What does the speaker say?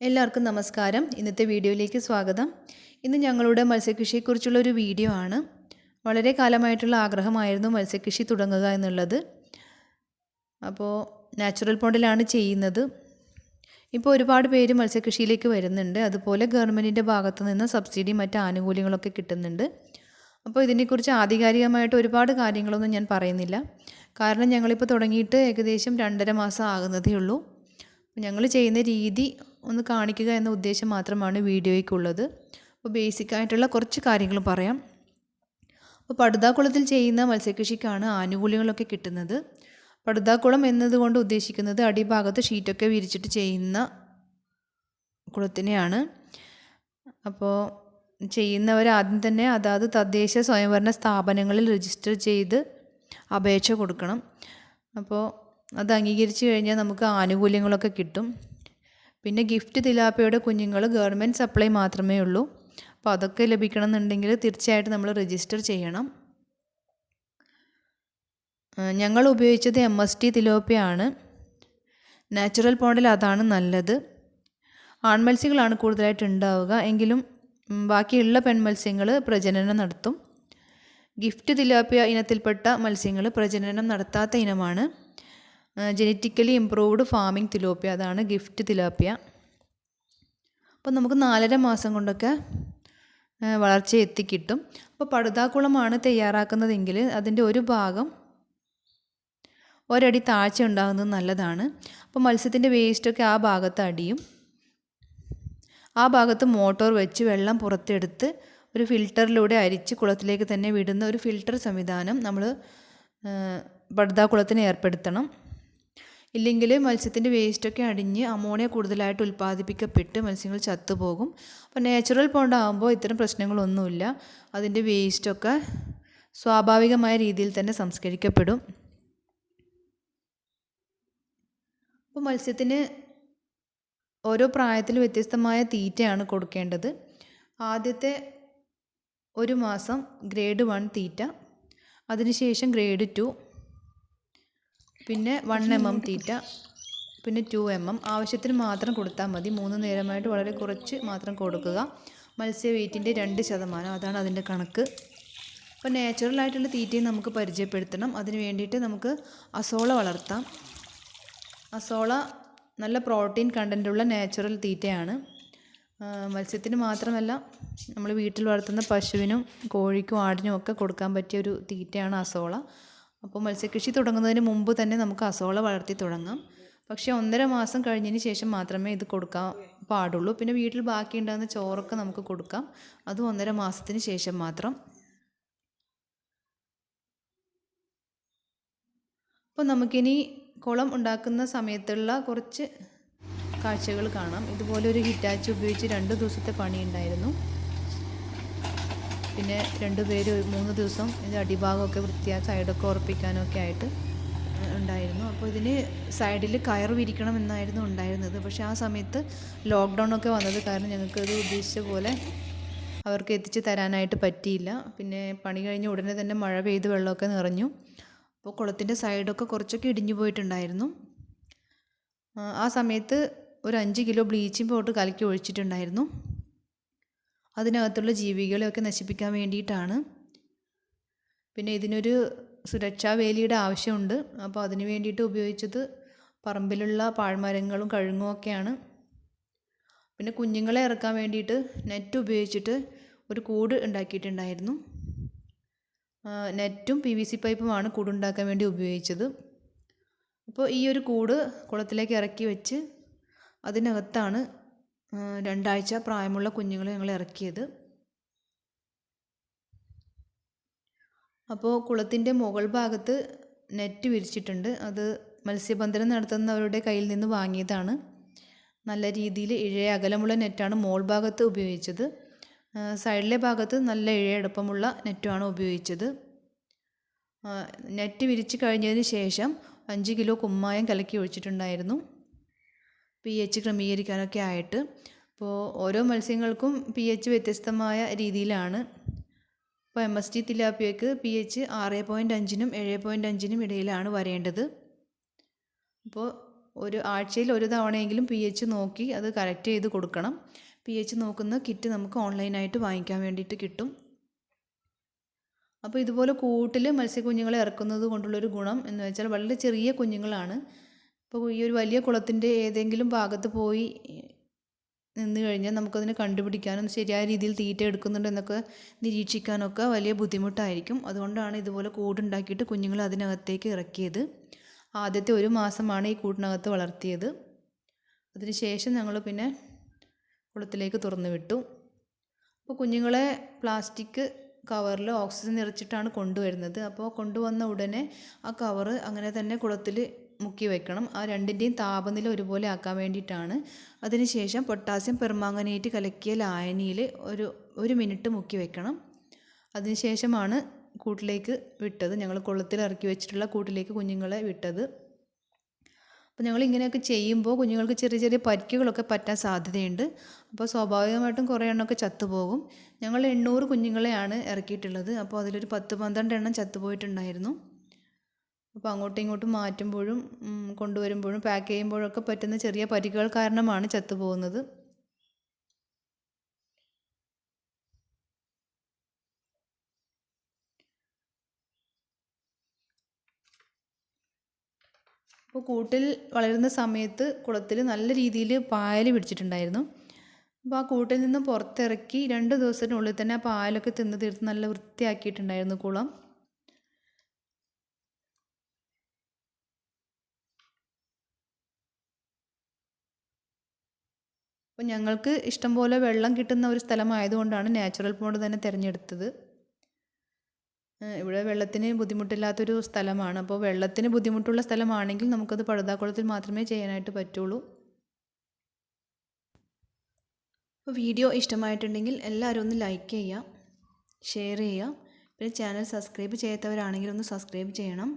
എല്ലാവർക്കും നമസ്കാരം. ഇന്നത്തെ വീഡിയോയിലേക്ക് സ്വാഗതം. ഇന്ന് ഞങ്ങളുടെ മത്സ്യകൃഷിയെക്കുറിച്ചുള്ള ഒരു വീഡിയോ ആണ്. വളരെ കാലമായിട്ടുള്ള ആഗ്രഹമായിരുന്നു മത്സ്യകൃഷി തുടങ്ങുക എന്നുള്ളത്. അപ്പോൾ നാച്ചുറൽ പോണ്ടിലാണ് ചെയ്യുന്നത്. ഇപ്പോൾ ഒരുപാട് പേര് മത്സ്യകൃഷിയിലേക്ക് വരുന്നുണ്ട്. അതുപോലെ ഗവൺമെന്റിന്റെ ഭാഗത്തു നിന്ന് സബ്സിഡി മറ്റ് ആനുകൂല്യങ്ങളൊക്കെ കിട്ടുന്നുണ്ട്. അപ്പോൾ ഇതിനെക്കുറിച്ച് ആധികാരികമായിട്ട് ഒരുപാട് കാര്യങ്ങളൊന്നും ഞാൻ പറയുന്നില്ല. കാരണം ഞങ്ങളിപ്പോൾ തുടങ്ങിയിട്ട് ഏകദേശം രണ്ടര മാസം ആകുന്നതേ ഉള്ളൂ. ഞങ്ങൾ ചെയ്യുന്ന രീതി ഒന്ന് കാണിക്കുക എന്ന ഉദ്ദേശം മാത്രമാണ് വീഡിയോയ്ക്കുള്ളത്. അപ്പോൾ ബേസിക് ആയിട്ടുള്ള കുറച്ച് കാര്യങ്ങൾ പറയാം. അപ്പോൾ പടുതാക്കുളത്തിൽ ചെയ്യുന്ന മത്സ്യകൃഷിക്കാണ് ആനുകൂല്യങ്ങളൊക്കെ കിട്ടുന്നത്. പടുതാക്കുളം എന്നതുകൊണ്ട് ഉദ്ദേശിക്കുന്നത് അടിഭാഗത്ത് ഷീറ്റൊക്കെ വിരിച്ചിട്ട് ചെയ്യുന്ന കുളത്തിനെയാണ്. അപ്പോൾ ചെയ്യുന്നവർ ആദ്യം തന്നെ അതാത് തദ്ദേശ സ്വയംഭരണ സ്ഥാപനങ്ങളിൽ രജിസ്റ്റർ ചെയ്ത് അപേക്ഷ കൊടുക്കണം. അപ്പോൾ അത് അംഗീകരിച്ച് കഴിഞ്ഞാൽ നമുക്ക് ആനുകൂല്യങ്ങളൊക്കെ കിട്ടും. പിന്നെ ഗിഫ്റ്റ് തിലാപ്പയുടെ കുഞ്ഞുങ്ങൾ ഗവൺമെന്റ് സപ്ലൈ മാത്രമേ ഉള്ളൂ. അപ്പോൾ അതൊക്കെ ലഭിക്കണം എന്നുണ്ടെങ്കിൽ തീർച്ചയായിട്ടും നമ്മൾ രജിസ്റ്റർ ചെയ്യണം. ഞങ്ങൾ ഉപയോഗിച്ചത് എം എസ് ടി തിലോപ്പിയാണ് നാച്ചുറൽ പോണ്ടിൽ അതാണ് നല്ലത്. ആൺമത്സ്യങ്ങളാണ് കൂടുതലായിട്ട് ഉണ്ടാവുക. എങ്കിലും ബാക്കിയുള്ള പെൺമത്സ്യങ്ങൾ പ്രജനനം നടത്തും. ഗിഫ്റ്റ് തിലാപ്പിയ ഇനത്തിൽപ്പെട്ട മത്സ്യങ്ങൾ പ്രജനനം നടത്താത്ത ഇനമാണ്. ജനറ്റിക്കലി ഇംപ്രൂവ്ഡ് ഫാമിംഗ് തിലോപ്പിയ അതാണ് ഗിഫ്റ്റ് തിലോപ്പിയ അപ്പോൾ നമുക്ക് നാലര മാസം കൊണ്ടൊക്കെ വളർച്ച എത്തിക്കിട്ടും അപ്പോൾ പടുതാക്കുളമാണ് തയ്യാറാക്കുന്നതെങ്കിൽ അതിന്റെ ഒരു ഭാഗം ഒരടി താഴ്ച ഉണ്ടാകുന്നത് നല്ലതാണ്. അപ്പോൾ മത്സ്യത്തിന്റെ വേസ്റ്റൊക്കെ ആ ഭാഗത്ത് അടിയും. ആ ഭാഗത്ത് മോട്ടോർ വെച്ച് വെള്ളം പുറത്തെടുത്ത് ഒരു ഫിൽറ്ററിലൂടെ അരിച്ച് കുളത്തിലേക്ക് തന്നെ വിടുന്ന ഒരു ഫിൽട്ടർ സംവിധാനം നമ്മൾ പടുതാക്കുളത്തിന് ഏർപ്പെടുത്തണം. ഇല്ലെങ്കിൽ മത്സ്യത്തിന്റെ വേസ്റ്റൊക്കെ അടിഞ്ഞ് അമോണിയ കൂടുതലായിട്ട് ഉൽപ്പാദിപ്പിക്കപ്പെട്ട് മത്സ്യങ്ങൾ ചത്തുപോകും. അപ്പോൾ നാച്ചുറൽ പോണ്ടാകുമ്പോൾ ഇത്തരം പ്രശ്നങ്ങളൊന്നുമില്ല. അതിന്റെ വേസ്റ്റൊക്കെ സ്വാഭാവികമായ രീതിയിൽ തന്നെ സംസ്കരിക്കപ്പെടും. അപ്പോൾ മത്സ്യത്തിന് ഓരോ പ്രായത്തിൽ വ്യത്യസ്തമായ തീറ്റയാണ് കൊടുക്കേണ്ടത്. ആദ്യത്തെ ഒരു മാസം ഗ്രേഡ് വൺ തീറ്റ അതിനുശേഷം ഗ്രേഡ് ടു പിന്നെ വൺ എം എം തീറ്റ പിന്നെ ടു എം എം ആവശ്യത്തിന് മാത്രം കൊടുത്താൽ മതി. മൂന്ന് നേരമായിട്ട് വളരെ കുറച്ച് മാത്രം കൊടുക്കുക. മത്സ്യ വെയിറ്റിന്റെ രണ്ട് ശതമാനം. അതാണ് അതിന്റെ കണക്ക്. അപ്പോൾ നാച്ചുറൽ ആയിട്ടുള്ള തീറ്റയും നമുക്ക് പരിചയപ്പെടുത്തണം. അതിന് വേണ്ടിയിട്ട് നമുക്ക് അസോള വളർത്താം. അസോള നല്ല പ്രോട്ടീൻ കണ്ടന്റുള്ള നാച്ചുറൽ തീറ്റയാണ്. മത്സ്യത്തിന് മാത്രമല്ല നമ്മൾ വീട്ടിൽ വളർത്തുന്ന പശുവിനും കോഴിക്കും ആടിനും ഒക്കെ കൊടുക്കാൻ പറ്റിയ ഒരു തീറ്റയാണ് അസോള. അപ്പോൾ മത്സ്യകൃഷി തുടങ്ങുന്നതിന് മുമ്പ് തന്നെ നമുക്ക് അസോള വളർത്തി തുടങ്ങാം. പക്ഷേ ഒന്നര മാസം കഴിഞ്ഞതിന് ശേഷം മാത്രമേ ഇത് കൊടുക്കാൻ പാടുള്ളൂ. പിന്നെ വീട്ടിൽ ബാക്കി ഉണ്ടാകുന്ന ചോറൊക്കെ നമുക്ക് കൊടുക്കാം. അത് ഒന്നര മാസത്തിന് ശേഷം മാത്രം. അപ്പോൾ നമുക്കിനി കുളം ഉണ്ടാക്കുന്ന സമയത്തുള്ള കുറച്ച് കാഴ്ചകൾ കാണാം. ഇതുപോലെ ഒരു ഹിറ്റാച്ചി ഉപയോഗിച്ച് രണ്ട് ദിവസത്തെ പണി ഉണ്ടായിരുന്നു പിന്നെ രണ്ട് പേര് മൂന്ന് ദിവസം ഇത് അടിഭാഗമൊക്കെ വൃത്തിയാക്കി സൈഡൊക്കെ ഉറപ്പിക്കാനൊക്കെ ആയിട്ട് ഉണ്ടായിരുന്നു. അപ്പോൾ ഇതിന് സൈഡിൽ കയർ വിരിക്കണം എന്നായിരുന്നു ഉണ്ടായിരുന്നത്. പക്ഷേ ആ സമയത്ത് ലോക്ക്ഡൗൺ ഒക്കെ വന്നത് കാരണം ഞങ്ങൾക്ക് ഇത് ഉദ്ദേശിച്ച പോലെ അവർക്ക് എത്തിച്ച് തരാനായിട്ട് പറ്റിയില്ല. പിന്നെ പണി കഴിഞ്ഞ് ഉടനെ തന്നെ മഴ പെയ്ത് വെള്ളമൊക്കെ നിറഞ്ഞു. അപ്പോൾ കുളത്തിന്റെ സൈഡൊക്കെ കുറച്ചൊക്കെ ഇടിഞ്ഞു പോയിട്ടുണ്ടായിരുന്നു. ആ സമയത്ത് ഒരു അഞ്ച് കിലോ ബ്ലീച്ചിങ് പൗഡർ കലക്കി ഒഴിച്ചിട്ടുണ്ടായിരുന്നു. അതിനകത്തുള്ള ജീവികളെയൊക്കെ നശിപ്പിക്കാൻ വേണ്ടിയിട്ടാണ്. പിന്നെ ഇതിനൊരു സുരക്ഷാ വേലിയുടെ ആവശ്യമുണ്ട്. അപ്പോൾ അതിന് വേണ്ടിയിട്ട് ഉപയോഗിച്ചത് പറമ്പിലുള്ള പാഴ്മരങ്ങളും കഴുങ്ങും ഒക്കെയാണ്. പിന്നെ കുഞ്ഞുങ്ങളെ ഇറക്കാൻ വേണ്ടിയിട്ട് നെറ്റ് ഉപയോഗിച്ചിട്ട് ഒരു കൂട് ഉണ്ടാക്കിയിട്ടുണ്ടായിരുന്നു. നെറ്റും പി വി സി പൈപ്പുമാണ് കൂടുണ്ടാക്കാൻ വേണ്ടി ഉപയോഗിച്ചത്. അപ്പോൾ ഈ ഒരു കൂട് കുളത്തിലേക്ക് ഇറക്കി വെച്ച് അതിനകത്താണ് രണ്ടാഴ്ച പ്രായമുള്ള കുഞ്ഞുങ്ങളെ ഞങ്ങൾ ഇറക്കിയത്. അപ്പോൾ കുളത്തിന്റെ മുകൾ ഭാഗത്ത് നെറ്റ് വിരിച്ചിട്ടുണ്ട്. അത് മത്സ്യബന്ധനം നടത്തുന്നവരുടെ കയ്യിൽ നിന്ന് വാങ്ങിയതാണ്. നല്ല രീതിയിൽ ഇഴയ അകലമുള്ള നെറ്റാണ് മോൾ ഭാഗത്ത് ഉപയോഗിച്ചത്. സൈഡിലെ ഭാഗത്ത് നല്ല ഇഴയടുപ്പമുള്ള നെറ്റുമാണ് ഉപയോഗിച്ചത്. നെറ്റ് വിരിച്ച് കഴിഞ്ഞതിന് ശേഷം അഞ്ച് കിലോ കുമ്മായം കലക്കി ഒഴിച്ചിട്ടുണ്ടായിരുന്നു. പി എച്ച് ക്രമീകരിക്കാനൊക്കെ ആയിട്ട്. അപ്പോൾ ഓരോ മത്സ്യങ്ങൾക്കും പി എച്ച് വ്യത്യസ്തമായ രീതിയിലാണ്. ഇപ്പോൾ എം എസ് ടി തിലാപ്പിയക്ക് പി എച്ച് ആറ് പോയിന്റ് അഞ്ചിനും ഏഴ് പോയിന്റ് അഞ്ചിനും ഇടയിലാണ് വരേണ്ടത്. അപ്പോൾ ഒരു ആഴ്ചയിൽ ഒരു തവണയെങ്കിലും പി എച്ച് നോക്കി അത് കറക്റ്റ് ചെയ്ത് കൊടുക്കണം. പി എച്ച് നോക്കുന്ന കിറ്റ് നമുക്ക് ഓൺലൈനായിട്ട് വാങ്ങിക്കാൻ വേണ്ടിയിട്ട് കിട്ടും. അപ്പോൾ ഇതുപോലെ കൂട്ടിൽ മത്സ്യക്കുഞ്ഞുങ്ങളെ ഇറക്കുന്നത് കൊണ്ടുള്ളൊരു ഗുണം എന്ന് വെച്ചാൽ വളരെ ചെറിയ കുഞ്ഞുങ്ങളാണ്. ഇപ്പോൾ ഈ ഒരു വലിയ കുളത്തിന്റെ ഏതെങ്കിലും ഭാഗത്ത് പോയി നിന്ന് കഴിഞ്ഞാൽ നമുക്കതിനെ കണ്ടുപിടിക്കാനും ശരിയായ രീതിയിൽ തീറ്റ എടുക്കുന്നുണ്ടോ എന്നൊക്കെ നിരീക്ഷിക്കാനൊക്കെ വലിയ ബുദ്ധിമുട്ടായിരിക്കും. അതുകൊണ്ടാണ് ഇതുപോലെ കൂടുണ്ടാക്കിയിട്ട് കുഞ്ഞുങ്ങൾ അതിനകത്തേക്ക് ഇറക്കിയത്. ആദ്യത്തെ ഒരു മാസമാണ് ഈ കൂടിനകത്ത് വളർത്തിയത്. അതിനുശേഷം ഞങ്ങൾ പിന്നെ കുളത്തിലേക്ക് തുറന്നു വിട്ടു. അപ്പോൾ കുഞ്ഞുങ്ങളെ പ്ലാസ്റ്റിക് കവറിൽ ഓക്സിജൻ നിറച്ചിട്ടാണ് കൊണ്ടുവരുന്നത്. അപ്പോൾ കൊണ്ടുവന്ന ഉടനെ ആ കവറ് അങ്ങനെ തന്നെ കുളത്തിൽ മുക്കി വെക്കണം. ആ രണ്ടിന്റെയും താപനില ഒരുപോലെ ആക്കാൻ വേണ്ടിയിട്ടാണ്. അതിനുശേഷം പൊട്ടാസ്യം പെർമാംഗനേറ്റ് കലക്കിയ ലായനിയിൽ ഒരു ഒരു മിനിറ്റ് മുക്കി വെക്കണം. അതിനുശേഷമാണ് കൂട്ടിലേക്ക് വിട്ടത്. ഞങ്ങൾ കൊള്ളത്തിൽ ഇറക്കി വെച്ചിട്ടുള്ള കൂട്ടിലേക്ക് കുഞ്ഞുങ്ങളെ വിട്ടത്. അപ്പോൾ ഞങ്ങൾ ഇങ്ങനെയൊക്കെ ചെയ്യുമ്പോൾ കുഞ്ഞുങ്ങൾക്ക് ചെറിയ ചെറിയ പരിക്കുകളൊക്കെ പറ്റാൻ സാധ്യതയുണ്ട്. അപ്പോൾ സ്വാഭാവികമായിട്ടും കുറേ എണ്ണമൊക്കെ ചത്തുപോകും. ഞങ്ങൾ എണ്ണൂറ് കുഞ്ഞുങ്ങളെയാണ് ഇറക്കിയിട്ടുള്ളത്. അപ്പോൾ അതിലൊരു പത്ത് പന്ത്രണ്ട് എണ്ണം ചത്തുപോയിട്ടുണ്ടായിരുന്നു. അപ്പോൾ അങ്ങോട്ടും ഇങ്ങോട്ടും മാറ്റുമ്പോഴും കൊണ്ടുവരുമ്പോഴും പാക്ക് ചെയ്യുമ്പോഴൊക്കെ പറ്റുന്ന ചെറിയ പരിക്കുകൾ കാരണമാണ് ചത്തുപോകുന്നത് അപ്പോൾ കൂട്ടിൽ വളരുന്ന സമയത്ത് കുളത്തിൽ നല്ല രീതിയിൽ പായൽ പിടിച്ചിട്ടുണ്ടായിരുന്നു. അപ്പോൾ ആ കൂട്ടിൽ നിന്ന് പുറത്തിറക്കി രണ്ട് ദിവസത്തിനുള്ളിൽ തന്നെ ആ പായലൊക്കെ തിന്ന് തീർത്ത് നല്ല വൃത്തിയാക്കിയിട്ടുണ്ടായിരുന്നു കുളം. അപ്പോൾ ഞങ്ങൾക്ക് ഇഷ്ടംപോലെ വെള്ളം കിട്ടുന്ന ഒരു സ്ഥലമായതുകൊണ്ടാണ് നാച്ചുറൽ പോണ്ട് തന്നെ തിരഞ്ഞെടുത്തത്. ഇവിടെ വെള്ളത്തിന് ബുദ്ധിമുട്ടില്ലാത്തൊരു സ്ഥലമാണ്. അപ്പോൾ വെള്ളത്തിന് ബുദ്ധിമുട്ടുള്ള സ്ഥലമാണെങ്കിൽ നമുക്കത് പഴുതാക്കുളത്തിൽ മാത്രമേ ചെയ്യാനായിട്ട് പറ്റുള്ളൂ. വീഡിയോ ഇഷ്ടമായിട്ടുണ്ടെങ്കിൽ എല്ലാവരും ഒന്ന് ലൈക്ക് ചെയ്യുക ഷെയർ ചെയ്യുക. പിന്നെ ചാനൽ സബ്സ്ക്രൈബ് ചെയ്യാത്തവരാണെങ്കിൽ ഒന്ന് സബ്സ്ക്രൈബ് ചെയ്യണം.